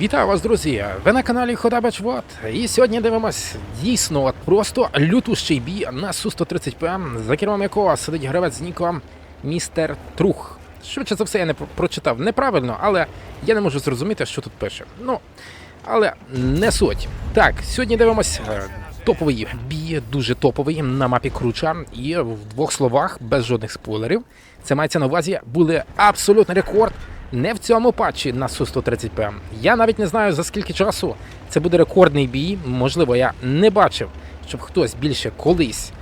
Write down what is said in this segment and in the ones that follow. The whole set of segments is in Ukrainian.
Вітаю вас, друзі! Ви на каналі Ходабач Вот. І сьогодні дивимось дійсно от просто лютущий бій на Су-130 ПМ, за кермом якого сидить гравець з ніком Містер Трух. Швидше за все, я не прочитав неправильно, але я не можу зрозуміти, що тут пише. Ну, але не суть. Так, сьогодні дивимось е, топовий бій, дуже топовий на мапі Круча. І в двох словах, без жодних спойлерів, це мається на увазі, були абсолютний рекорд не в цьому патчі на Су-130 ПМ. Я навіть не знаю за скільки часу це буде рекордний бій. Можливо, я не бачив, щоб хтось більше колись.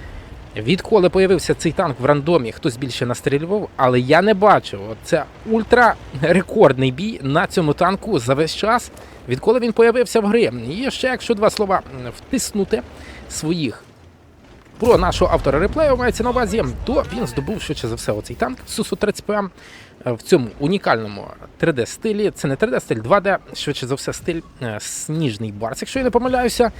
Відколи появився цей танк в рандомі, хтось більше настрілював, але я не бачив. Це ультрарекордний бій на цьому танку за весь час, відколи він появився в грі. І ще, якщо два слова втиснути своїх про нашого автора реплею мається на увазі, то він здобув швидше за все оцей танк Су-130 ПМ е, в цьому унікальному 3D стилі. Це не 3D стиль, 2D, швидше за все, стиль е, сніжний барс. Якщо я не помиляюся,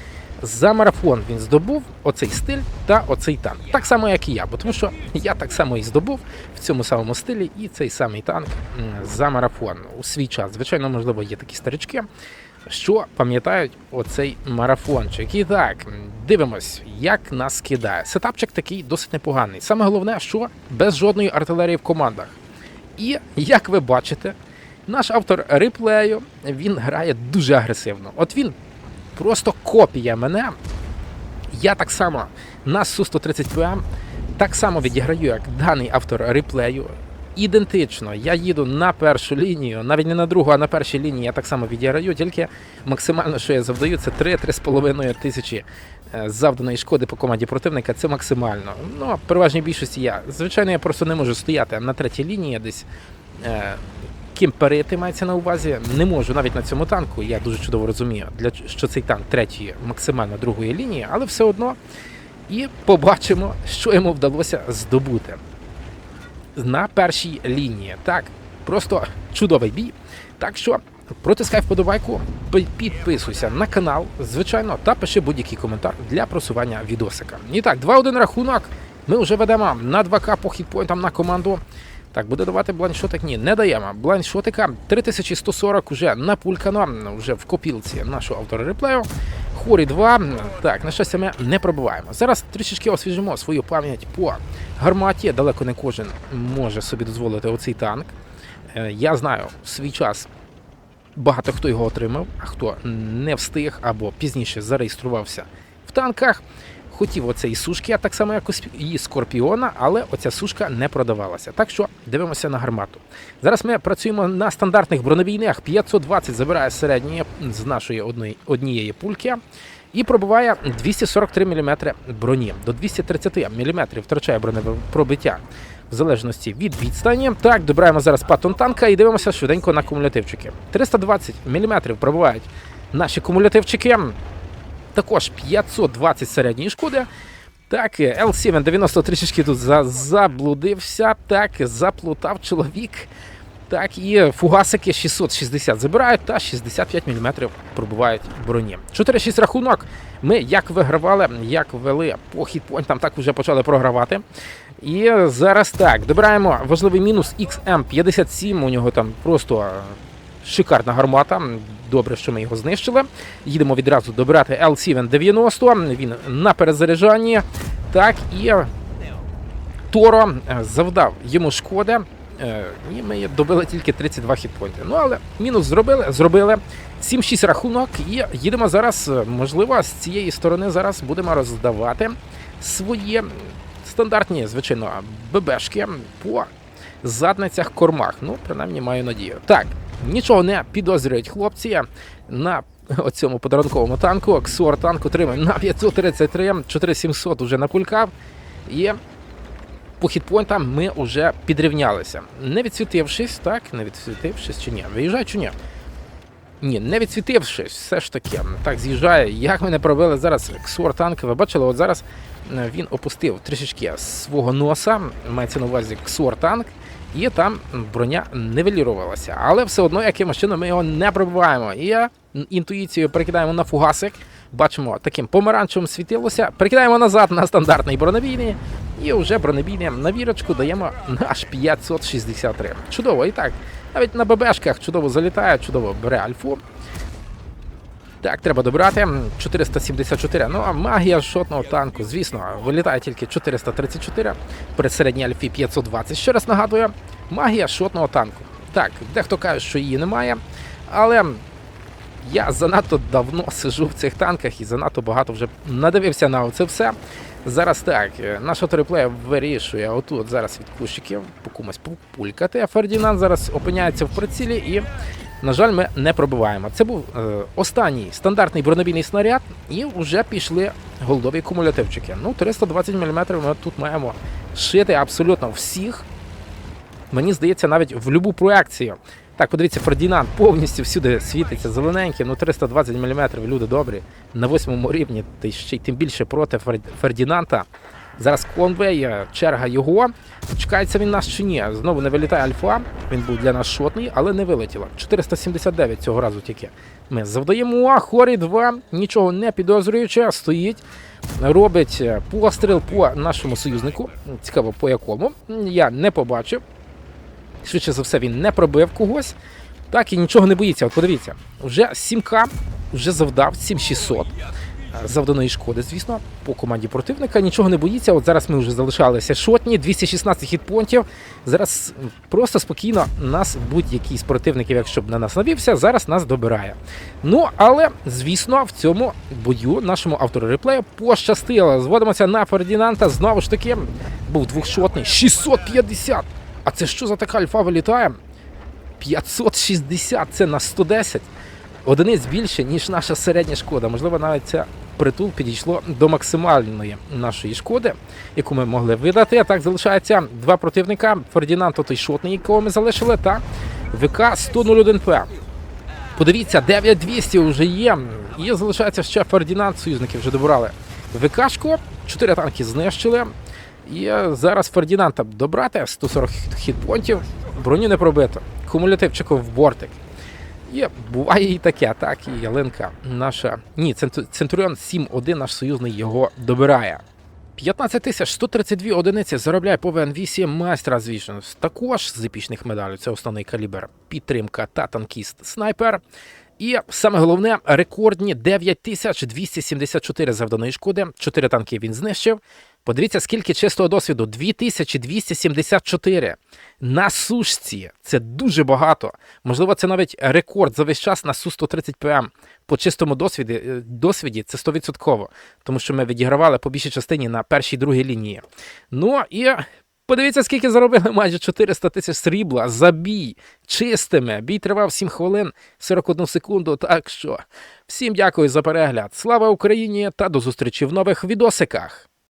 за марафон він здобув оцей стиль та оцей танк. Так само, як і я, бо тому що я так само і здобув в цьому самому стилі і цей самий танк за марафон у свій час. Звичайно, можливо, є такі старички. Що пам'ятають оцей марафончик? І так, дивимось, як нас кидає. Сетапчик такий досить непоганий. Саме головне, що без жодної артилерії в командах. І як ви бачите, наш автор реплею він грає дуже агресивно. От він просто копія мене. Я так само на Су-130 ПМ так само відіграю, як даний автор реплею. Ідентично, я їду на першу лінію, навіть не на другу, а на першій лінії я так само відіграю, тільки максимально, що я завдаю, це 3-3,5 тисячі е, завданої шкоди по команді противника. Це максимально. Ну, а переважній більшості я. Звичайно, я просто не можу стояти на третій лінії десь. Е, Кімперити мається на увазі. Не можу навіть на цьому танку. Я дуже чудово розумію, для що цей танк третьої, максимально другої лінії, але все одно і побачимо, що йому вдалося здобути на першій лінії. Так, просто чудовий бій. Так що протискай вподобайку, підписуйся на канал, звичайно, та пиши будь-який коментар для просування відосика. І так, 2-1 рахунок. Ми вже ведемо на 2К по хітпойнтам на команду. Так, буде давати бланшотик? Ні, не даємо. Бланшотика 3140 уже напулькано, вже в копілці нашого автора реплею. Хорі 2. Так, на щастя, ми не пробуваємо. Зараз трішечки освіжимо свою пам'ять по гарматі. Далеко не кожен може собі дозволити оцей танк. Е, Я знаю в свій час багато хто його отримав, а хто не встиг або пізніше зареєструвався в танках. Хотів оцей сушки, а так само як і скорпіона, але оця сушка не продавалася. Так що дивимося на гармату. Зараз ми працюємо на стандартних бронебійнях. 520 забирає середнє з нашої одної, однієї пульки. І пробиває 243 мм броні. До 230 мм втрачає бронепробиття в залежності від відстані. Так, добираємо зараз патон танка і дивимося швиденько на кумулятивчики. 320 мм пробивають наші кумулятивчики. Також 520 середньої шкоди. Так, L790 трішечки тут за- заблудився. Так, заплутав чоловік. Так, і фугасики 660 забирають та 65 мм пробувають броні. 4-6 рахунок. Ми як вигравали, як вели по хітпойнтам, так вже почали програвати. І зараз так, добираємо важливий мінус XM57. У нього там просто шикарна гармата. Добре, що ми його знищили. Їдемо відразу добирати L790. Він на перезаряджанні. Так, і Торо е, завдав йому шкоди. е, І ми добили тільки 32 хітпойнти. Ну але мінус зробили, зробили 7-6 рахунок. І їдемо зараз. е, Можливо, з цієї сторони зараз будемо роздавати свої стандартні, звичайно, ББшки по задницях кормах. Ну, принаймні маю надію. Так, нічого не підозрюють хлопці на оцьому подарунковому танку. Ксор танк отримав на 533, 4700 уже напулькав. І по хітпойнтам ми вже підрівнялися. Не відсвітившись, так, не відсвітившись чи ні? Виїжджає чи ні? Ні, не відсвітившись, все ж таки. Так з'їжджає. Як ми не пробили зараз Ксор танк, ви бачили, от зараз е, він опустив трішечки свого носа, мається на увазі Ксор танк, і там броня нивелірувалася. Але все одно якимось чином ми його не пробиваємо. І я інтуїцією перекидаємо на фугасик. Бачимо, таким помаранчевим світилося. Перекидаємо назад на стандартний бронебійний. І вже бронебійним на вірочку даємо наш 563. Чудово, і так. Навіть на ББшках чудово залітає, чудово бере альфу. Так, треба добирати. 474. Ну, а магія шотного танку, звісно, вилітає тільки 434. При альфі 520. Ще раз нагадую, магія шотного танку. Так, дехто каже, що її немає, але я занадто давно сижу в цих танках і занадто багато вже надивився на це все. Зараз так, е, наш авториплей вирішує отут зараз від кущиків по комусь популькати. А Фердінанд зараз опиняється в прицілі і, на жаль, ми не пробиваємо. Це був е, останній стандартний бронебійний снаряд, і вже пішли голдові кумулятивчики. Ну, 320 мм ми тут маємо шити абсолютно всіх. Мені здається, навіть в любу проекцію. Так, подивіться, Фердінанд повністю всюди світиться зелененьким, ну 320 мм, люди добрі. На восьмому рівні, та ще й тим більше проти Фер- Фердінанда. Зараз конвей, е, черга його. Чекається він нас чи ні. Знову не вилітає альфа. Він був для нас шотний, але не вилетіло. 479 цього разу тільки. Ми завдаємо. а Хорі 2, нічого не підозрюючи, стоїть, робить е, постріл по нашому союзнику. Цікаво, по якому. Я не побачив. Швидше за все, він не пробив когось. Так і нічого не боїться. От подивіться, вже 7К вже завдав 7600 е, завданої шкоди, звісно, по команді противника. Нічого не боїться. От зараз ми вже залишалися шотні, 216 хітпонтів. Зараз просто спокійно нас будь-який з противників, якщо б на нас навівся, зараз нас добирає. Ну, але, звісно, в цьому бою нашому автору реплею пощастило. Зводимося на Фердінанта. Знову ж таки, був двохшотний. 650! А це що за така альфа вилітає? 560 це на 110. Одиниць більше, ніж наша середня шкода. Можливо, навіть це притул підійшло до максимальної нашої шкоди, яку ми могли видати. А так залишається два противника: Фердінанд той шотний, якого ми залишили, та ВК 101 п Подивіться, 9200 вже є. І залишається ще Фердінанд, союзники вже добрали. ВКшку, 4 танки знищили. І зараз Фердінанда добрати 140 хітпонтів, броню не пробито. Кумулятивчику в бортик. І буває і таке, так, і ялинка наша. Ні, Центу- Центуріон 7-1, наш союзний його добирає. 15 тисяч 132 одиниці заробляє по ВН8 майстра звісно. Також з епічних медалей це основний калібр, підтримка та танкіст снайпер. І саме головне рекордні 9274 завданої шкоди. 4 танки він знищив. Подивіться, скільки чистого досвіду 2274 на сушці. Це дуже багато. Можливо, це навіть рекорд за весь час на су 130 ПМ. По чистому досвіді, е, досвіді це 100%, тому що ми відігравали по більшій частині на першій другій лінії. Ну і подивіться, скільки заробили майже 400 тисяч срібла за бій чистими. Бій тривав 7 хвилин 41 секунду. Так що всім дякую за перегляд. Слава Україні та до зустрічі в нових відосиках.